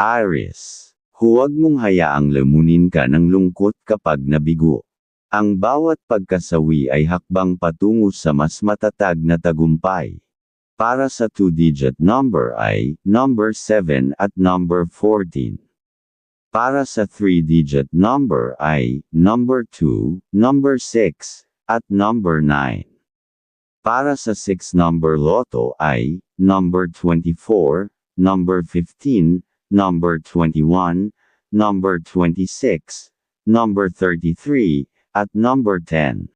Aries. Huwag mong hayaang lamunin ka ng lungkot kapag nabigo. Ang bawat pagkasawi ay hakbang patungo sa mas matatag na tagumpay. Para sa two-digit number ay number 7 at number 14. Para sa three-digit number ay number 2, number 6, at number 9. Para sa 6 number loto ay number 24, number 15, number 21, number 26, number 33, at number 10.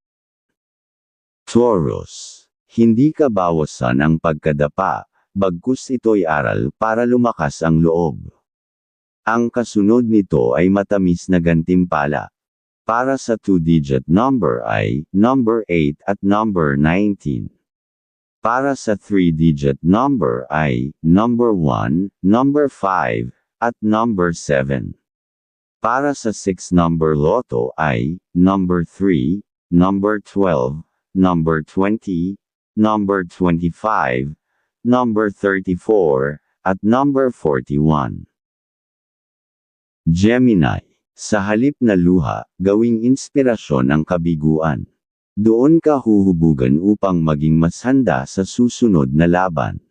Taurus. Hindi ka bawasan ang pagkadapa, bagkus ito'y aral para lumakas ang loob. Ang kasunod nito ay matamis na gantimpala. Para sa two-digit number ay number 8 at number 19. Para sa three-digit number ay number 1, number 5, at number 7. Para sa 6 number loto ay number 3, number 12, number 20, number 25, number 34, at number 41. Gemini. Sa halip na luha, gawing inspirasyon ang kabiguan. Doon ka huhubugan upang maging mas handa sa susunod na laban.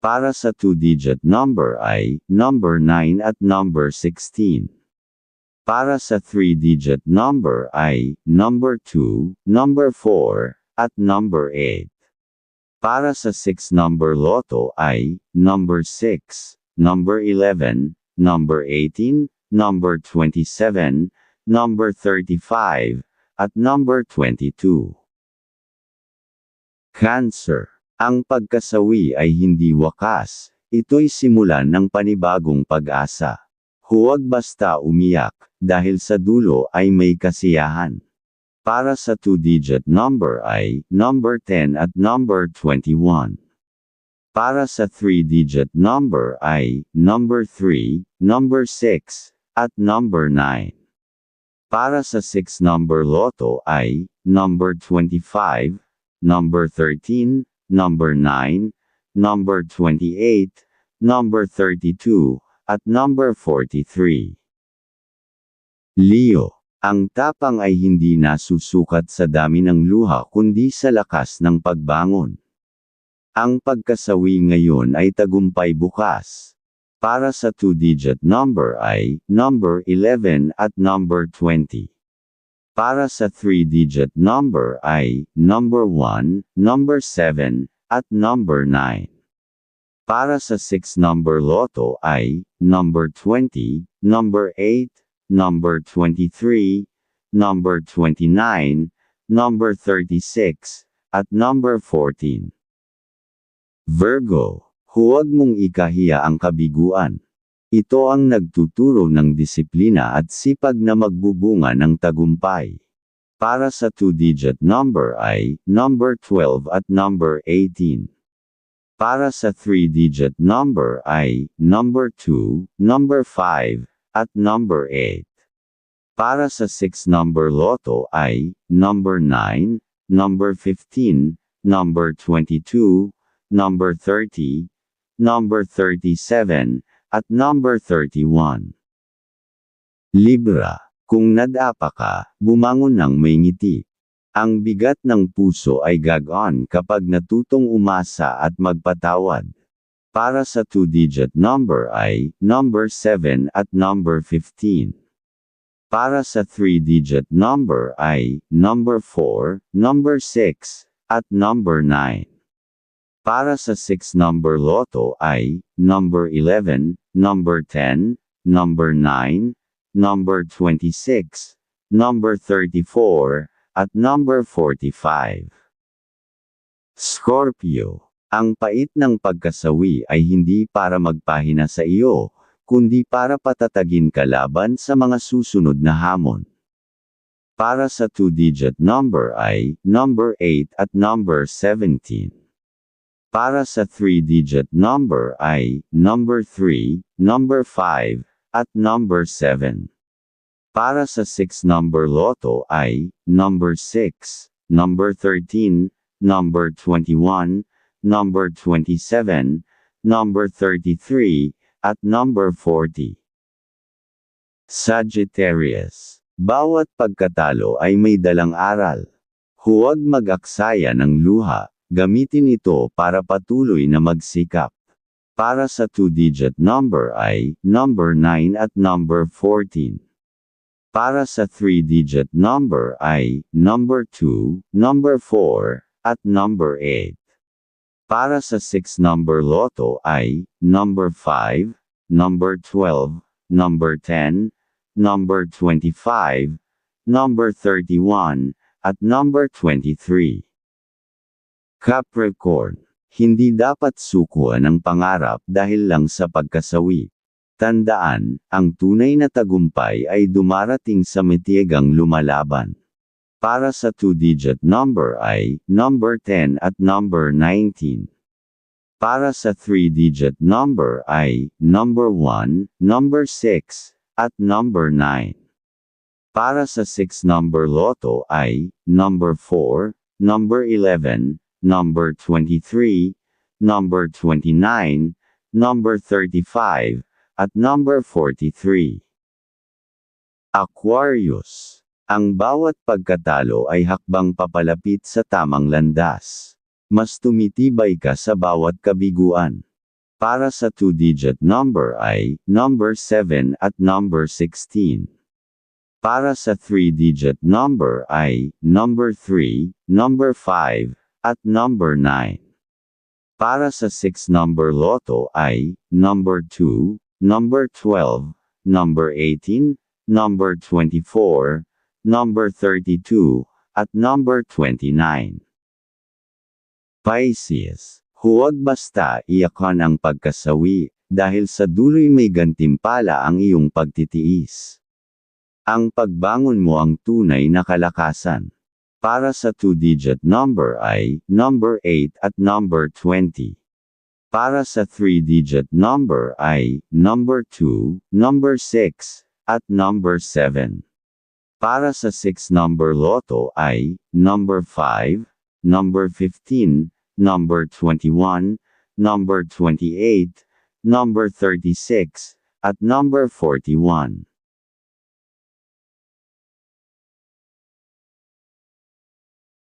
Para sa two-digit number ay number 9 at number 16. Para sa three-digit number ay number 2, number 4, at number 8. Para sa 6 number loto ay number 6, number 11, number 18, number 27, number 35, at number 22. Cancer. Ang pagkasawi ay hindi wakas, ito'y simulan ng panibagong pag-asa. Huwag basta umiyak, dahil sa dulo ay may kasiyahan. Para sa two-digit number ay number 10 at number 21. Para sa three-digit number ay number 3, number 6, at number 9. Para sa 6 number loto ay number 25, number 13, number 9, number 28, number 32, at number 43. Leo, ang tapang ay hindi nasusukat sa dami ng luha kundi sa lakas ng pagbangon. Ang pagkasawi ngayon ay tagumpay bukas. Para sa two-digit number ay number 11 at number 20. Para sa three-digit number ay number 1, number 7, at number 9. Para sa 6 number loto ay number 20, number 8, number 23, number 29, number 36, at number 14. Virgo Huwag mong ikahiya ang kabiguan. Ito ang nagtuturo ng disiplina at sipag na magbubunga ng tagumpay. Para sa two-digit number ay number 12 at number 18. Para sa three-digit number ay number 2, number 5, at number 8. Para sa 6 number loto ay number 9, number 15, number 22, number 30, number 37, at number 31. Libra, kung nadapa ka, bumangon ng may ngiti. Ang bigat ng puso ay gagaan kapag natutong umasa at magpatawad. Para sa two-digit number ay number 7 at number 15. Para sa three-digit number ay number 4, number 6, at number 9. Para sa 6 number loto ay number 11, number 10, number 9, number 26, number 34, at number 45. Scorpio. Ang pait ng pagkasawi ay hindi para magpahina sa iyo, kundi para patatagin ka laban sa mga susunod na hamon. Para sa two-digit number ay number 8 at number 17. Para sa three-digit number ay number 3, number 5, at number 7. Para sa 6 number loto ay number 6, number 13, number 21, number 27, number 33, at number 40. Sagittarius. Bawat pagkatalo ay may dalang aral. Huwag mag-aksaya ng luha, gamitin ito para patuloy na magsikap. Para sa two-digit number ay number 9 at number 14. Para sa three-digit number ay number 2, number 4, at number 8. Para sa 6 number loto ay number 5, number 12, number 10, number 25, number 31, at number 23. Capricorn, hindi dapat sukuan ang pangarap dahil lang sa pagkasawi. Tandaan, ang tunay na tagumpay ay dumarating sa matyagang lumalaban. Para sa two-digit number ay number 10 at number 19. Para sa three-digit number ay number 1, number 6, at number 9. Para sa 6 number loto ay number 4, number 11, number 23, number 29, number 35, at number 43. Aquarius. Ang bawat pagkatalo ay hakbang papalapit sa tamang landas. Mas tumitibay ka sa bawat kabiguan. Para sa two-digit number ay number 7 at number 16. Para sa three-digit number ay number 3, number 5, at number 9. Para sa 6 number loto ay number 2, number 12, number 18, number 24, number 32, at number 29. Pisces Huwag basta iyakan ang pagkasawi, dahil sa duloy may gantimpala ang iyong pagtitiis. Ang pagbangon mo ang tunay na kalakasan. Para sa two-digit number ay number 8 at number 20. Para sa three-digit number ay number 2, number 6, at number 7. Para sa 6 number loto ay number 5, number 15, number 21, number 28, number 36, at number 41.